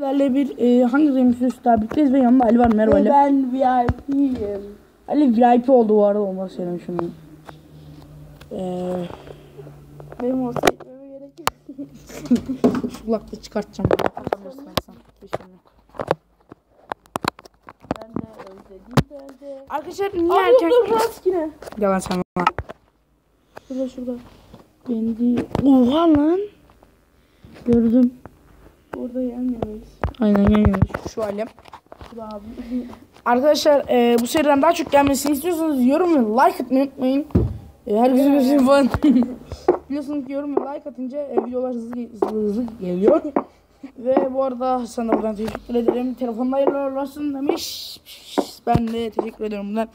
Sizlerle bir e, hangi remix birlikteyiz ve yanımda Ali var. Merhaba Ali. Ben VIP'yim. Ali VIP oldu bu arada olmaz söyleyeyim şunu. Eee Benim olsa gitmeme gerek yok. şu kulaklığı çıkartacağım. Kapatabilirsin sen. Bir şey yok. Ben de özledim bence. Arkadaşlar niye Abi erken? dur rastgele. Yalan sen bana. Şurada şurada. Ben de... Oha lan. Gördüm. Orada yenmiyoruz. Aynen geliyoruz. Şu abi. Arkadaşlar e, bu seriden daha çok gelmesini istiyorsanız yorum ve like atmayı unutmayın. E, her bizim için falan. Biliyorsunuz ki yorum ve like atınca e, videolar hızlı, hızlı, hızlı geliyor. ve bu arada sana buradan teşekkür ederim. Telefonda hayırlı olsun demiş. Ben de teşekkür ederim buradan.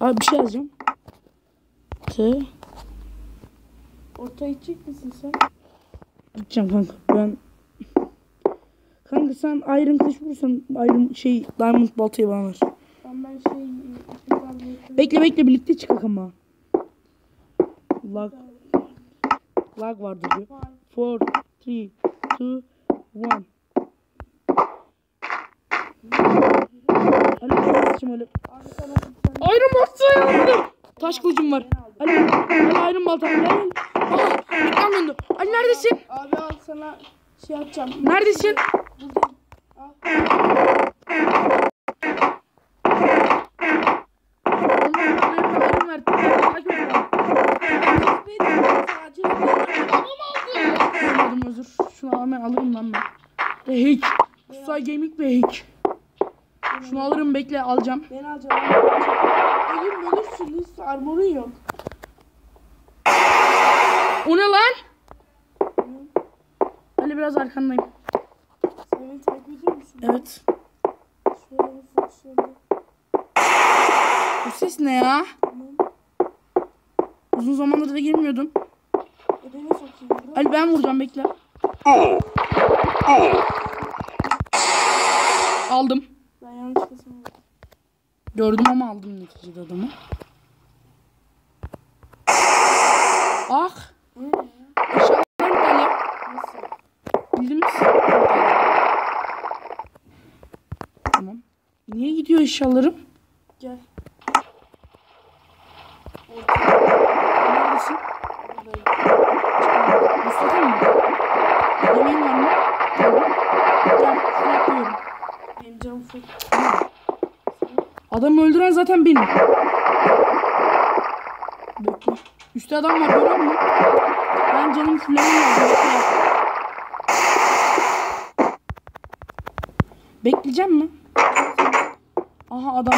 Abi bir şey yazacağım. T. Ortaya gidecek misin sen? Gideceğim kanka. Ben sen Iron kılıç vurursan Iron şey Diamond baltayı bana ver. Ben ben şey... bir- Bekle bekle birlikte çıkak ama. Lag. Lag vardır diyor. 4, 3, 2, 1. Ali sana sen Iron balta yandım. Taş kılıcım var. Ali, Ali Iron balta. Gel. Aha, ekran döndü. Ali neredesin? Abi al sana şey yapacağım. Neredesin? Şunu hemen alırım lan ben. Ve hack. Kusay Gaming ve hack. Şunu alırım bekle alacağım. Ben alacağım. Ölüm ölürsün. Hiç armorun yok. O ne lan? Ali biraz arkandayım. Beni takip ediyor musun? Evet. Şöyle şöyle. Bu ses ne ya? Tamam. Uzun zamandır da girmiyordum. Sokayım. Bırak. Ali ben vuracağım bekle. Aldım. Ben yanlışlıkla sana vurdum. Gördüm ama aldım neticede adamı. Ah. Bu ne ya? Eşyalarım Ali. Nasıl? Bildiniz. Tamam. Niye gidiyor eşyalarım? Gel. Neredesin? Mustafa mı? Yemeğin var mı? Tamam. Gel şuraya koyuyorum. Benim canım full. Adamı öldüren zaten benim. Bekle. Üstte adam var görüyor musun? Ben canım fullemem lazım. Bekle. Bekleyeceğim mi? Aha adam.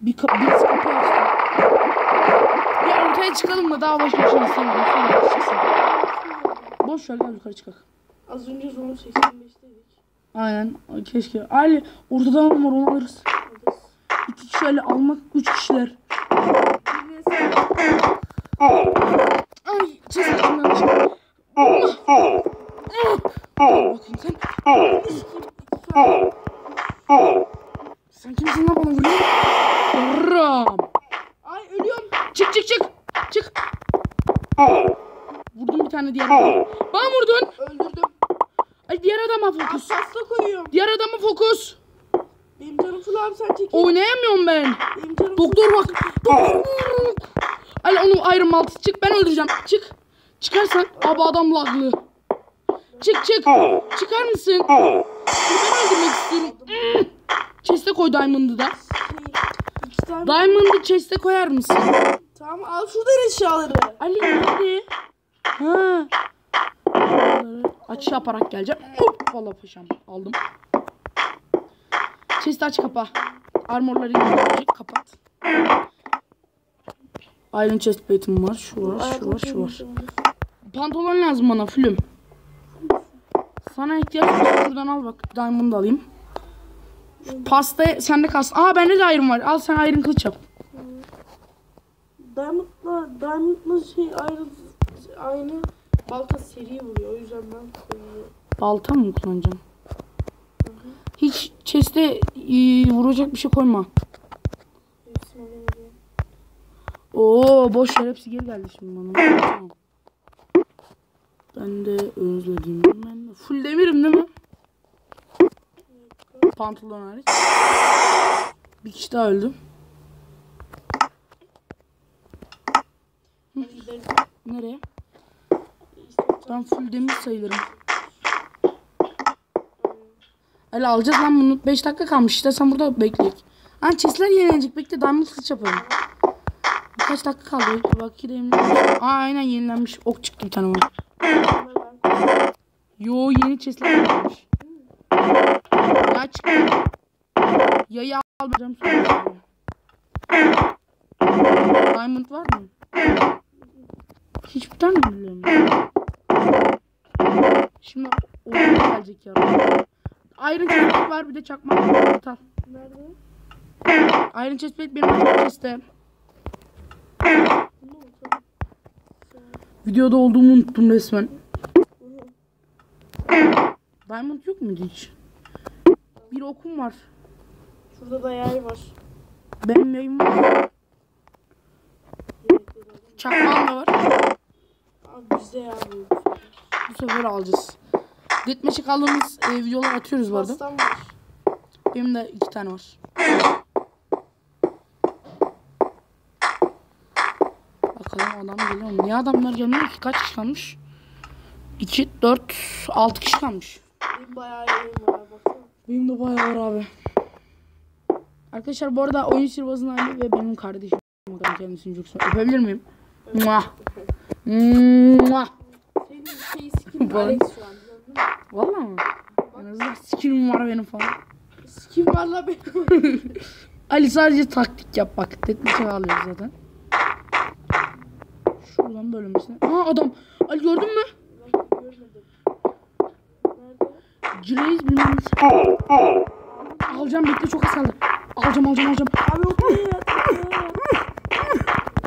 Bir kapı, birisi kapıyı açtı. Bir ortaya çıkalım da daha başka bir şey istemiyorum. Sonra çıksın. Boş ver gel yukarı çıkak. Az önce zor 85'teydik. Aynen. Keşke. Ali ortada adam var onu alırız. Alırız. İki kişi almak üç kişiler. Bir ve Ay çizgi içimden çıktı. Bakın sen. Sen kimsin lan bana vuruyor? Ram. Ay ölüyorum. Çık çık çık. Çık. Vurdum bir tane diğer. Bana vurdun. Öldürdüm. Diğer adama fokus. Pasta koyuyorum. Diğer adama fokus. Benim canım full abi sen çekil. Oynayamıyorum ben. Benim canım Doktor bak. Doktor. Ali onu Iron Maltı çık ben öldüreceğim. Çık. Çıkarsan abi adam laglı. Çık çık. Çıkar mısın? Ben öldürmek istiyorum. Chest'e koy Diamond'ı da. tane. Diamond'ı chest'e koyar mısın? Tamam al şuradan eşyaları. Ali nerede? Ha. Açış yaparak geleceğim. Hop. Valla paşam. Aldım. Chest'i aç kapa. Armorları yiyecek. Kapat. Iron chest plate'im var. Şu var, şu var, şu var. Pantolon lazım bana flüm. Sana ihtiyaç var. Şuradan al bak. Diamond alayım. Şu pasta sende kalsın. Aa bende de iron var. Al sen iron kılıç yap. Diamond'la Diamond'la şey aynı aynı balta seri vuruyor. O yüzden ben koyuyorum. Balta mı kullanacağım? Hiç chest'e e, vuracak bir şey koyma. Oo boş ver hepsi geri geldi şimdi bana. Ben de özledim. Ben de full demirim değil mi? Pantolon hariç. Bir kişi daha öldü. Ben full demir sayılırım. Ali alacağız lan bunu. 5 dakika kalmış. İşte sen burada bekleyek. Lan chestler yenilenecek. Bekle diamond kılıç yapalım. Birkaç dakika kaldı. Bekle bak ki de. Aa aynen yenilenmiş. Ok çıktı bir tane ben- Yo yeni chestler yenilenmiş. Ya çıktı. Yayı almayacağım sonra. Diamond var mı? Hiçbir tane mi biliyorum? Şimdi o gelecek ya. Iron chestplate var bir de çakmak var. Al. Nerede? Iron chestplate benim açık chest'te. Tamam. Videoda olduğumu unuttum resmen. Diamond yok muydu hiç? Bir okum var. Şurada da yay var. Benim yayım var. Çakmağım da var. Abi bize ya bu. Bu sefer alacağız. Deathmatch'e kaldığımız e, videolar atıyoruz bu arada. Benim de iki tane var. Bakalım adam geliyor mu? Niye adamlar gelmiyor ki? Kaç kişi kalmış? 2, 4, 6 kişi kalmış. Benim bayağı yayım var. Baksana. Benim de bayağı var abi. Arkadaşlar bu arada oyun sihirbazın hali ve benim kardeşim. Bakalım kendisini çok seviyorum. Öpebilir miyim? Muah. Muah. Senin şey skin Bana- Alex şu an. gördün mü? Valla mı? En azından skinim var benim falan. Skin var la benim. Ali sadece taktik yap bak. Tetmişe alıyoruz zaten. Şuradan bölünmesine. Aa adam. Ali gördün mü? Cireyiz bilmem ne. Alacağım bekle çok az kaldı. Alacağım alacağım alacağım. Abi o buraya yat.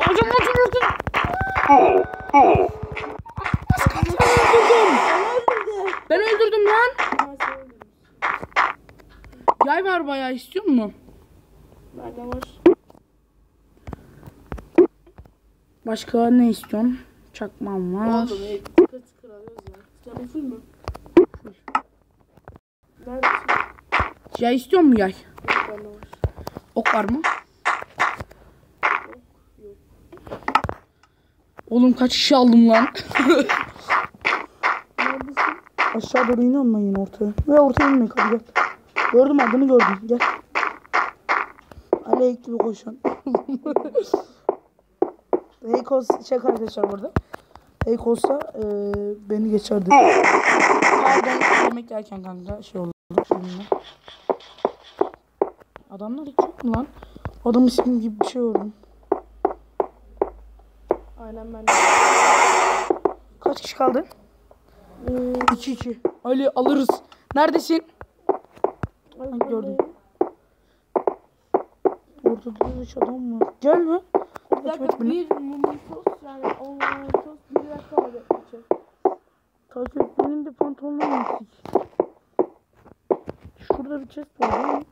Alacağım alacağım alacağım. Az kaldı. Öldürdüm. Ben öldürdüm lan. Bayağı istiyor musun? Nerede var? Başka ne istiyorsun? Çakmam var. Oğlum ey tıkır alıyoruz ya. Canın full mü? Neredesin? Yay istiyor mu yay? Yok bende var. Ok var mı? Yok. Oğlum kaç kişi aldım lan? Neredesin? Aşağı doğru yine ortaya. Ve ortaya inmek hadi gel. Gördüm adını gördüm gel. Aleyk gibi koşan. Heykos çek arkadaşlar burada. Heykos'ta e, beni geçerdi. Pardon yemek yerken kanka şey oldu. Şimdi. Adamlar hiç yok mu lan? Adam ismi gibi bir şey gördüm. Aynen bende. Kaç kişi kaldı? Ee, 2-2. Ali alırız. Neredesin? Ben gördüm. Ortada hiç adam var. Gel be. Bir dakika bir mumifos yani o mumifos bir dakika var yapacak. Takip et. Benim de pantolonum eksik. Şurada bir chest var değil mi?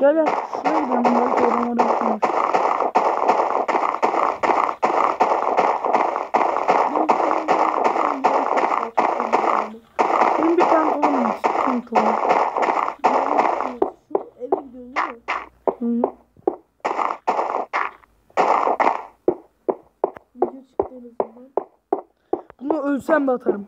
Gel gel. Şuraya gidelim. Belki adam oraya gitmemiş. Benim bir pantolonum eksik. Pantolon. Şu eve gidiyoruz değil mi? Hı -hı. Video çıktı en azından. Bunu ölsem de atarım.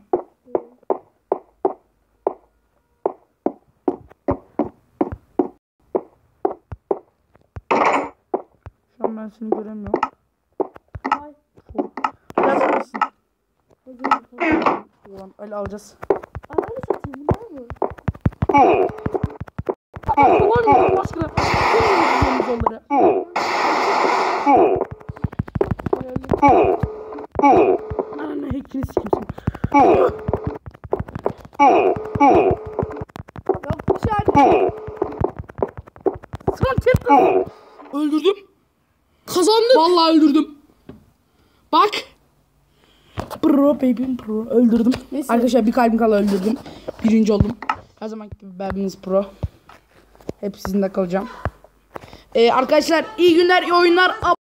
Şu an ben seni göremiyorum. Biraz mısın? Ulan öyle alacağız. Ananı satayım bunlar mı? Ulan Allah Son tek Öldürdüm. Kazandık. Vallahi öldürdüm. Bak. Pro baby pro. Öldürdüm. Neyse. Arkadaşlar bir kalbim kala öldürdüm. Birinci oldum. Her zaman gibi Berbimiz pro. Hep sizinle kalacağım. Ee, arkadaşlar iyi günler, iyi oyunlar.